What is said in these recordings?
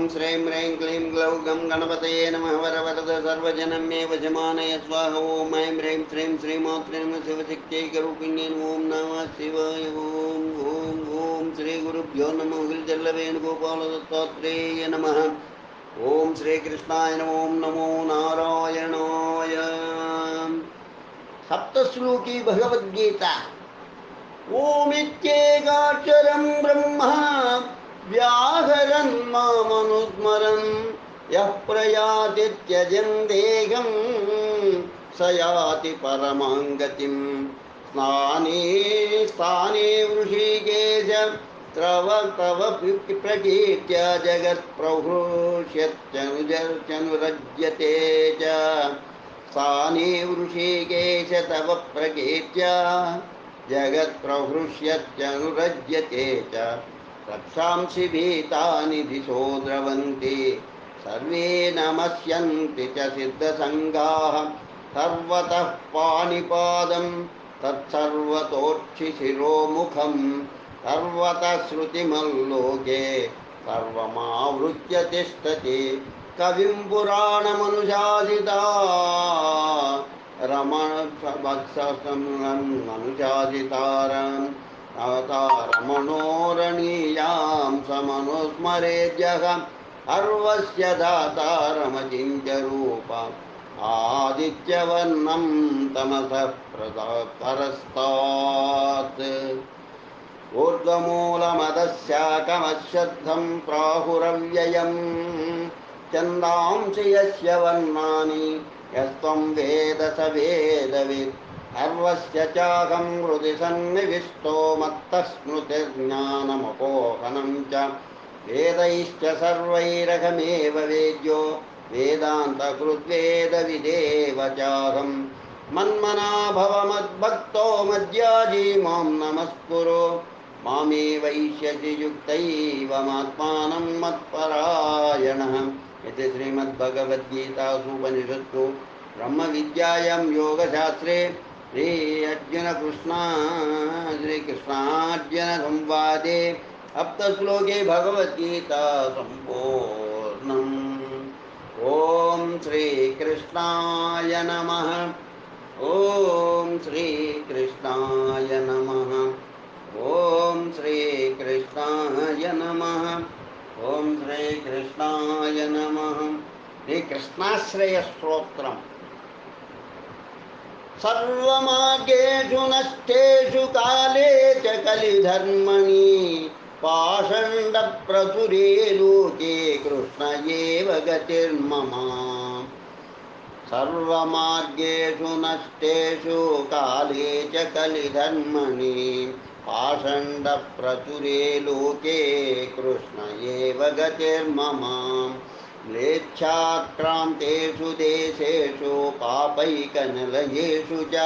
ॐ श्रीं ह्रीं क्लीं ग्लौं गं गणपतये नमः वरवरद सर्वजनं मे वशमानय स्वाहा ॐ ऐं ह्रीं श्रीं श्रीमात्रे नमः शिवशक्त्यैकरूपिण्ये ॐ नमः शिवाय ॐ ॐ ॐ श्रीगुरुभ्यो नमः गिरिजल्लवेणुगोपालदत्तात्रेय नमः ॐ श्रीकृष्णाय नमो नमो नारायणाय सप्तश्लोकी भगवद्गीता ओमित्येकाक्षरं ब्रह्म व्याहरन् मामनुस्मरन् यः प्रयाति त्यजन् देहं स याति परमां गतिं स्नाने, स्थाने वृषिकेश त्रव तव प्रकीर्त्य जगत्प्रभृष्यत्यनुजर्त्यनुरज्यते च। स्थाने वृषिकेश, तव प्रकीर्त्य जगत्प्रहृष्यत्यनुरज्यते च। रक्षांसि भीतानि दिशो द्रवन्ति। सर्वे नमस्यन्ति च सिद्धसङ्गाः। सर्वतः पाणिपादं तत्सर्वतोक्षिशिरोमुखं सर्वतः श्रुतिमल्लोके सर्वमावृत्य तिष्ठति। कविं पुराणमनुशासिता। रमणवत्समनुशासितारम् अवतारमणोरणीयां समनुस्मरेद्यः अर्वस्य दातारमचिन्त्यरूप आदित्यवर्णं तमसः प्रदा परस्तात् ऊर्ध्वमूलमदस्याकमश्रद्धं प्राहुरव्ययम् चन्दांसि यस्य वर्णानि यस्त्वं वेद स वेदवित् सर्वस्य चाहं हृदि सन्निविष्टो मत्तः स्मृतिर्ज्ञानमपोहनं च। वेदैश्च सर्वैरहमेव वेद्यो वेदान्तकृद्वेदविदेव चाहं मन्मना भव मद्भक्तो मद्याजी मां नमस्कुरु। मामे वैश्यसि युक्तैवमात्मानं मत्परायणः। इति श्रीमद्भगवद्गीतासूपनिषत्सु ब्रह्मविद्यायां योगशास्त्रे श्री अर्जुनकृष्णा श्रीकृष्णार्जुनसंवादे सप्तश्लोके भगवद्गीता सम्पूर्णम् ॐ श्रीकृष्णाय नमः। ॐ श्रीकृष्णाय नमः। ॐ श्रीकृष्णाय नमः। ॐ श्रीकृष्णाय नमः। श्रीकृष्णाश्रयस्तोत्रम्। सर्वमार्गेषु नष्टेषु काले च कलिधर्मणि पाषण्डप्रचुरे लोके कृष्ण एव गतिर्मम। सर्वमार्गेषु नष्टेषु काले च कलिधर्मणि पाषण्डप्रचुरे लोके कृष्ण एव गतिर्मम। म्लेच्छाक्रान्तेषु देशेषु पापैकनिलयेषु च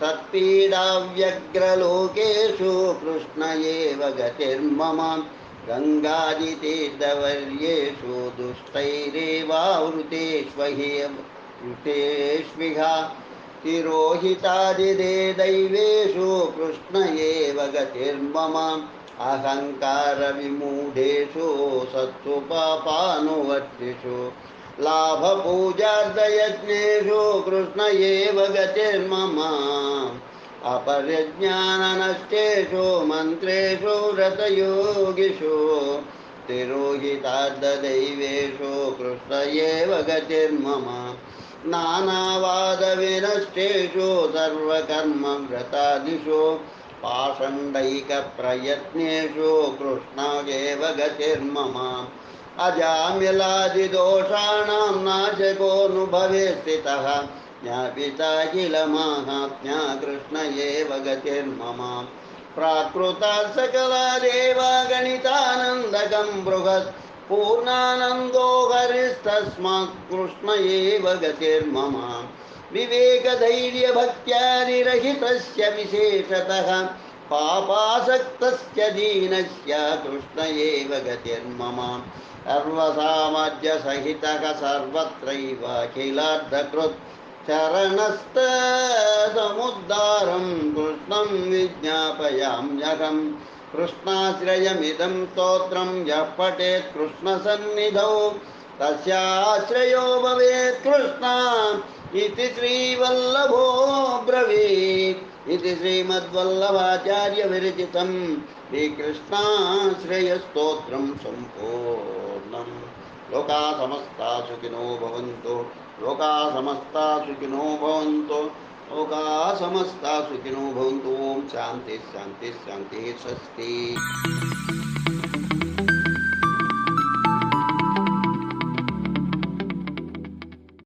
सत्पीडाव्यग्रलोकेषु कृष्ण एव गतिर्मम गङ्गादितीर्थवर्येषु दुष्टैरेवावृतेष्वहि वृतेष्विह तिरोहितादिदे दैवेषु कृष्ण एव गतिर्मम अहङ्कारविमूढेषु सत्सु पापानुवर्तिषु लाभपूजार्दयज्ञेषु कृष्ण एव गतिर्मम। अपरज्ञाननष्टेषु मन्त्रेषु व्रतयोगिषु तिरोहितार्धदैवेषु कृष्ण एव गतिर्मम। नानावादविनष्टेषु सर्वकर्मव्रतादिषु पाषण्डैकप्रयत्नेषु कृष्ण एव गतिर्मम। अजामिलादिदोषाणां नाशकोऽनुभवे स्थितः ज्ञापिता किल माहात्म्या कृष्ण एव गतिर्मम। प्राकृता सकला देवा गणितानन्दकं बृहत्। पूर्णानन्दो हरिस्तस्मात् कृष्ण एव गतिर्मम। विवेकधैर्यभक्त्यादिरहितस्य विशेषतः पापासक्तस्य दीनस्य कृष्ण एव गतिर्मम। सर्वसामर्थ्यसहितः सर्वत्रैवाखिलार्धकृत् चरणस्तसमुद्धारं कृष्णं विज्ञापयाम्यहं कृष्णाश्रयमिदं स्तोत्रं यः पठेत् कृष्णसन्निधौ। तस्याश्रयो भवेत् कृष्णा। इति श्रीवल्लभो ब्रवीत्। इति श्रीमद्वल्लभाचार्यविरचितं श्रीकृष्णाश्रयस्तोत्रं सम्पूर्णम्। लोका समस्ता सुखिनो भवन्तु लोका समस्ता सुखिनो भवन्तु लोका समस्ता सुखिनो भवन्तु। ॐ शान्तिः शान्तिः शान्तिः स्वस्ति